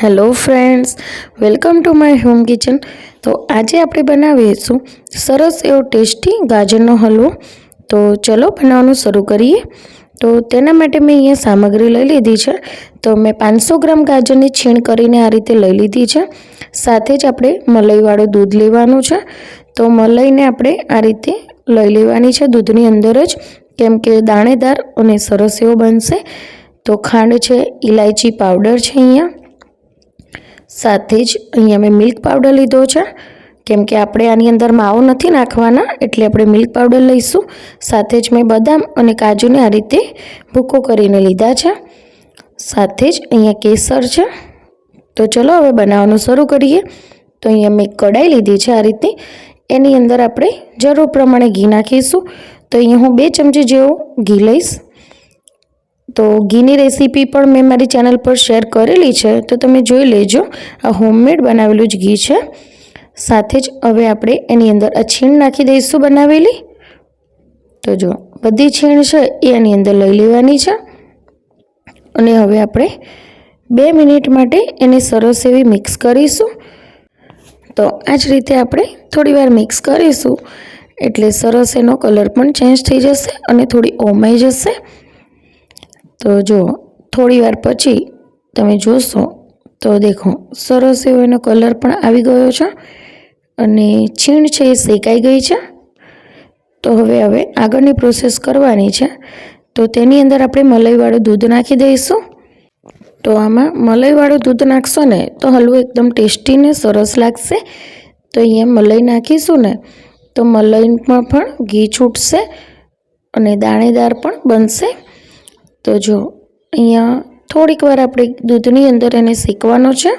Hello friends, welcome to my home kitchen. તો આજે આપણે બનાવીશું સરસ એવો ટેસ્ટી ગાજરનો હલવો. તો ચલો બનાવવાનું શરૂ કરીએ. તો તેના માટે મેં અહીંયા સામગ્રી લઈ લીધી છે. તો મેં પાંચસો ગ્રામ ગાજરની છીણ કરીને આ રીતે લઈ લીધી છે. સાથે જ આપણે મલાઈવાળું દૂધ લેવાનું છે. તો મલાઈને આપણે આ રીતે લઈ લેવાની છે દૂધની અંદર જ. કેમ કે દાણેદાર અને સરસ એવો બનશે. તો ખાંડ છે ઇલાયચી પાવડર છે અહીંયા. સાથે જ અહીંયા મેં મિલ્ક પાવડર લીધો છે. કેમ કે આપણે આની અંદર માવો નથી નાખવાના, એટલે આપણે મિલ્ક પાવડર લઈશું. સાથે જ મેં બદામ અને કાજુને આ રીતે ભૂકો કરીને લીધા છે. સાથે જ અહીંયા કેસર છે. તો ચલો હવે બનાવવાનું શરૂ કરીએ. તો અહીંયા મેં કઢાઈ લીધી છે આ રીતે એની અંદર આપણે જરૂર પ્રમાણે ઘી નાખીશું. તો અહીંયા હું બે ચમચી જેવું ઘી લઈશ. તો ઘીની રેસીપી પણ મેં મારી ચેનલ પર શેર કરેલી છે, તો તમે જોઈ લેજો. આ હોમમેડ બનાવેલું જ ઘી છે. સાથે જ હવે આપણે એની અંદર આ છીણ નાખી દઈશું બનાવેલી. તો જો, બધી છીણ છે એ એની અંદર લઈ લેવાની છે. અને હવે આપણે બે મિનિટ માટે એને સરસ એવી મિક્સ કરીશું. તો આ જ રીતે આપણે થોડીવાર મિક્સ કરીશું. એટલે સરસ એનો કલર પણ ચેન્જ થઈ જશે અને થોડી ઓમાઈ જશે. તો જો, થોડી વાર પછી તમે જોશો, તો દેખો, સરસ એવો એનો કલર પણ આવી ગયો છે અને છીણ છે એ શેકાઈ ગઈ છે. તો હવે હવે આગળની પ્રોસેસ કરવાની છે. તો તેની અંદર આપણે મલાઈવાળું દૂધ નાખી દઈશું. તો આમાં મલાઈવાળું દૂધ નાખશો ને, તો હલવો એકદમ ટેસ્ટી ને સરસ લાગશે. તો અહીંયા મલાઈ નાખીશું ને, તો મલાઈમાં પણ ઘી છૂટશે અને દાણેદાર પણ બનશે. તો જો, અહીંયા થોડીક વાર આપણે દૂધની અંદર એને શેકવાનો છે.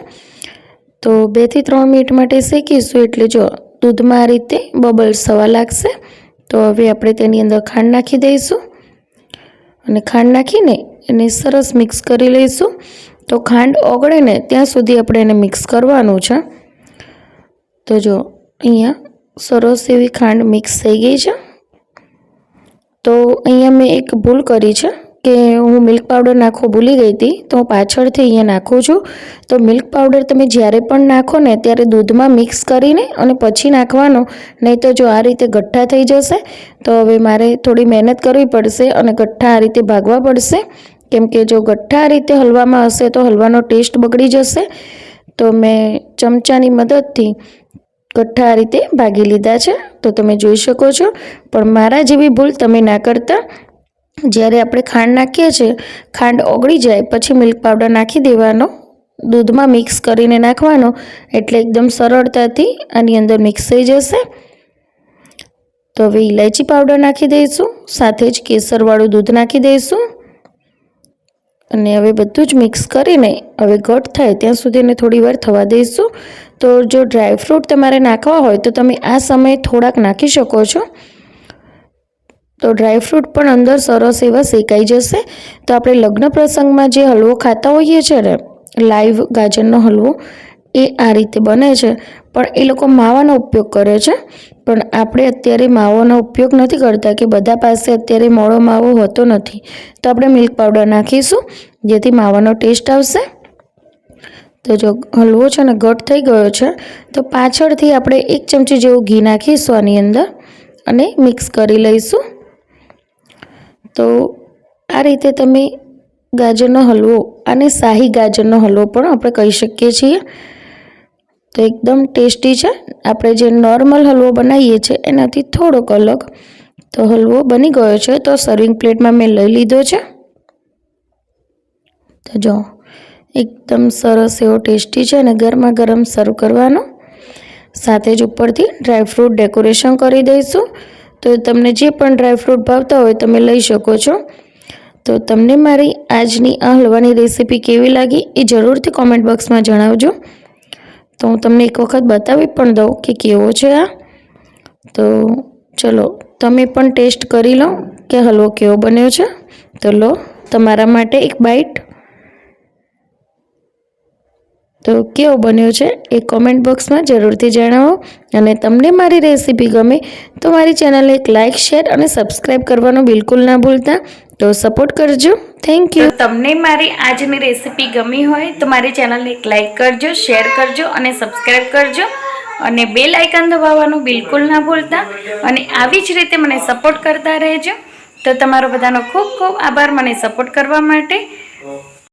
તો બેથી ત્રણ મિનિટ માટે શેકીશું, એટલે જો દૂધમાં આ રીતે બબલ્સ થવા લાગશે. તો હવે આપણે તેની અંદર ખાંડ નાખી દઈશું. અને ખાંડ નાખીને એને સરસ મિક્સ કરી લઈશું. તો ખાંડ ઓગળે ને ત્યાં સુધી આપણે એને મિક્સ કરવાનું છે. તો જો, અહીંયા સરસ એવી ખાંડ મિક્સ થઈ ગઈ છે. તો અહીંયા મેં એક ભૂલ કરી છે. કે હું મિલ્ક પાવડર નાખવો ભૂલી ગઈ હતી, તો હું પાછળથી અહીંયા નાખું છું. તો મિલ્ક પાવડર તમે જ્યારે પણ નાખો ને, ત્યારે દૂધમાં મિક્સ કરીને અને પછી નાખવાનો, નહીં તો જો આ રીતે ગઠ્ઠા થઈ જશે, તો હવે મારે થોડી મહેનત કરવી પડશે અને ગઠ્ઠા આ રીતે ભાગવા પડશે. કેમ કે જો ગઠ્ઠા આ રીતે હલવામાં હશે, તો હલવાનો ટેસ્ટ બગડી જશે. તો મેં ચમચાની મદદથી ગઠ્ઠા આ રીતે ભાગી લીધા છે. તો તમે જોઈ શકો છો. પણ મારા જેવી ભૂલ તમે ના કરતા. જ્યારે આપણે ખાંડ નાખીએ છીએ, ખાંડ ઓગળી જાય, પછી મિલ્ક પાવડર નાખી દેવાનો, દૂધમાં મિક્સ કરીને નાખવાનો, એટલે એકદમ સરળતાથી આની અંદર મિક્સ થઈ જશે. તો હવે ઇલાયચી પાવડર નાખી દઈશું, સાથે જ કેસરવાળું દૂધ નાખી દઈશું. અને હવે બધું જ મિક્સ કરીને, હવે ઘટ થાય ત્યાં સુધી એને થોડી વાર થવા દઈશું. તો જો ડ્રાયફ્રૂટ તમારે નાખવા હોય, તો તમે આ સમયે થોડાક નાખી શકો છો. તો ડ્રાયફ્રૂટ પણ અંદર સરસ એવા શેકાઈ જશે. તો આપણે લગ્ન પ્રસંગમાં જે હલવો ખાતા હોઈએ છીએ ને, લાઈવ ગાજરનો હલવો, એ આ રીતે બને છે. પણ એ લોકો માવાનો ઉપયોગ કરે છે. પણ આપણે અત્યારે માવાનો ઉપયોગ નથી કરતા કે બધા પાસે અત્યારે મોળો માવો હોતો નથી. તો આપણે મિલ્ક પાવડર નાખીશું, જેથી માવાનો ટેસ્ટ આવશે. તો જો હલવો છે ને ઘટ થઈ ગયો છે, તો પાછળથી આપણે એક ચમચી જેવું ઘી નાખીશું આની અંદર અને મિક્સ કરી લઈશું. તો આ રીતે તમે ગાજરનો હલવો અને શાહી ગાજરનો હલવો પણ આપણે કહી શકીએ છીએ. તો એકદમ ટેસ્ટી છે. આપણે જે નોર્મલ હલવો બનાવીએ છીએ એનાથી થોડોક અલગ તો હલવો બની ગયો છે. તો સર્વિંગ પ્લેટમાં મેં લઈ લીધો છે. તો જો, એકદમ સરસ એવો ટેસ્ટી છે અને ગરમા ગરમ સર્વ કરવાનો. સાથે જ ઉપરથી ડ્રાયફ્રૂટ ડેકોરેશન કરી દઈશું. તો તમને જે પણ ડ્રાયફ્રૂટ ભાવતા હોય તમે લઈ શકો છો. તો તમને મારી આજની આ હલવાની રેસીપી કેવી લાગી એ જરૂરથી કોમેન્ટ બોક્સમાં જણાવજો. તો હું તમને એક વખત બતાવી પણ દઉં કે કેવો છે આ. તો ચલો, તમે પણ ટેસ્ટ કરી લો કે હલવો કેવો બન્યો છે. તો લો, તમારા માટે એક બાઈટ તો કેવો બન્યો છે એ કોમેન્ટ બોક્સમાં જરૂરથી જણાવો અને તમને મારી રેસીપી ગમે તો મારી ચેનલને એક લાઇક શેર અને સબસ્ક્રાઈબ કરવાનું બિલકુલ ના ભૂલતા. તો સપોર્ટ કરજો. થેન્ક યુ તમને મારી આજની રેસીપી ગમી હોય તો મારી ચેનલને એક લાઇક કરજો શેર કરજો અને સબસ્ક્રાઈબ કરજો અને બે લાઇકન દબાવવાનું બિલકુલ ના ભૂલતા. અને આવી જ રીતે મને સપોર્ટ કરતા રહેજો. તો તમારો બધાનો ખૂબ ખૂબ આભાર મને સપોર્ટ કરવા માટે.